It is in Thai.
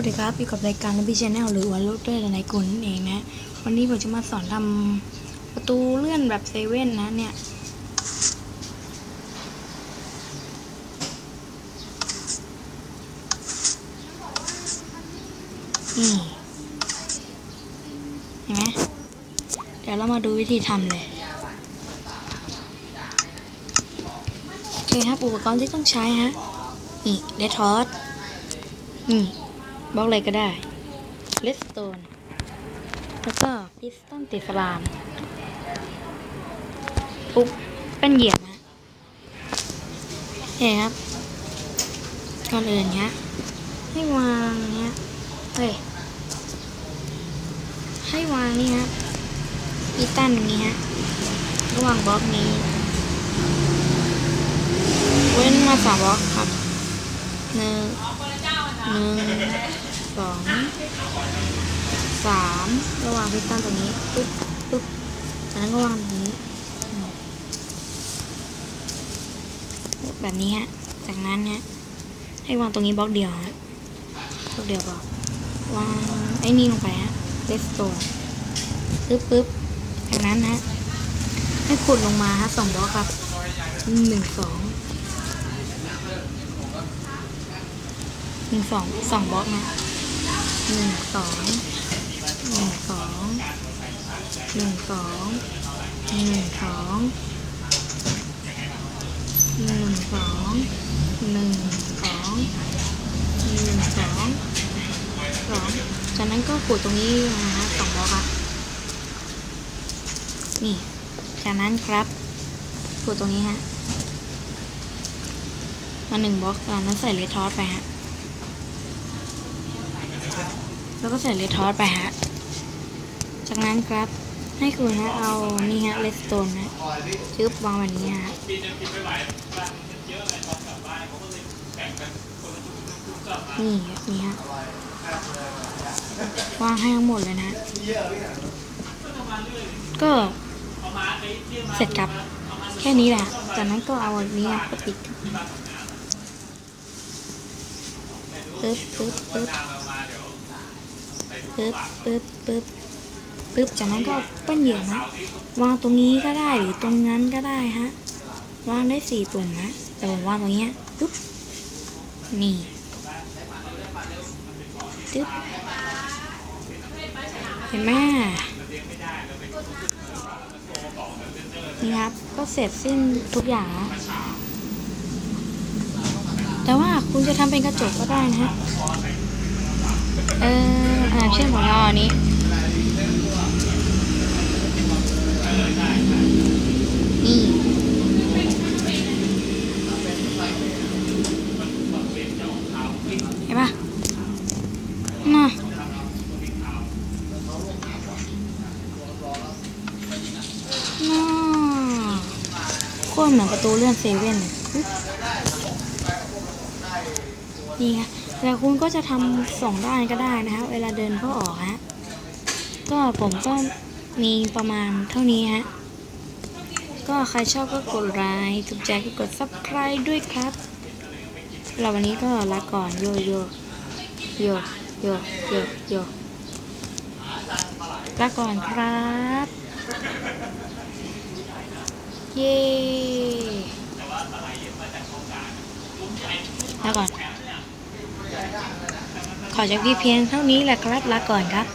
วัสดีครับอยู่กับรายการพี่ชแนลหรือว่าลูกด้วยในกุลนั่นเองนะ วันนี้ผมจะมาสอนทำประตูเลื่อนแบบเซเว่นนะเนี่ย นี่เห็นไหมเดี๋ยวเรามาดูวิธีทำเลยโอเคครับอุปกรณ์ที่ต้องใช้ฮะ นี่เดทอสนี่ บล็อกอะไรก็ได้เลสโตนแล้วก็พิสตันติดสลามปุ๊บเป็นเหยียบนะเห็นครับก่อนอื่นเนี้ยให้วางเนี้ยเฮ้ยให้วางนี่ฮะพิสตันอย่างนี้ฮะระหว่างบล็อกนี้เว้นมาสามบล็อกครับหนึ่งหนึ่ง สองสามระหว่างพิสตันตรงนี้ปุ๊บปุ๊บจากนั้นก็วางตรงนี้ แบบนี้ฮะ จากนั้นเนี่ยให้วางตรงนี้บล็อกเดียวฮะบล็อกเดียวก็วางไอ้นี่ลงไปฮะเลสโตนปึ๊บปึ๊บจากนั้นฮะให้ขุดลงมาฮะสองบล็อกครับหนึ่งสองหนึ่งสองสองบล็อกนะ หนึ่งสองหนึ่งสองหนึ่งสองหนึ่งสองหนึ่งสองหนึ่งสองหนึ่งสองสองจากนั้นก็ขูดตรงนี้นะฮะสองบล็อกครับนี่ จากนั้นครับขูดตรงนี้ฮะมาหนึ่งบล็อกจากนั้นใส่เลททอสไปฮะ แล้วก็ใส่เลดทอสไปฮะ จากนั้นครับให้คุณฮะเอานี่ฮะเลสโตนฮะจึ๊บวางแบบนี้ฮะนี่นี้ฮะวางให้ทั้งหมดเลยนะ ก็เสร็จครับแค่นี้แหละ จากนั้นก็เอาอันนี้ฮะปิดปึ๊บปึ๊บปึ๊บ ปึ๊บปึ๊บปึ๊บปึ๊บจากนั้นก็ปั้นเหยื่อนะวางตรงนี้ก็ได้หรือตรงนั้นก็ได้ฮะวางได้สี่ปุ่มนะแต่ผมวางตรงเนี้ยปึ๊บนี่ปึ๊บเห็นไหมนี่ครับก็เสร็จสิ้นทุกอย่าง แต่ว่าคุณจะทำเป็นกระจกก็ได้นะฮะ เอออ่าเช่นของเราอันนี้นี่เห็นปะน่ะน่าโคตรเหมือนประตูเลื่อนเซเว่นเลย นี่ไงแต่คุณก็จะทำสองด้านก็ได้นะคะเวลาเดินเข้าออกฮะก็ผมก็มีประมาณเท่านี้ฮะก็ใครชอบก็กดไลค์ถูกใจก็กด subscribe ด้วยครับเราวันนี้ก็ลาก่อนโยโยโยโยโยโยลาก่อนครับ เย้ลาก่อน ขอจากพี่เพียงเท่านี้แหละครับลาก่อนครับ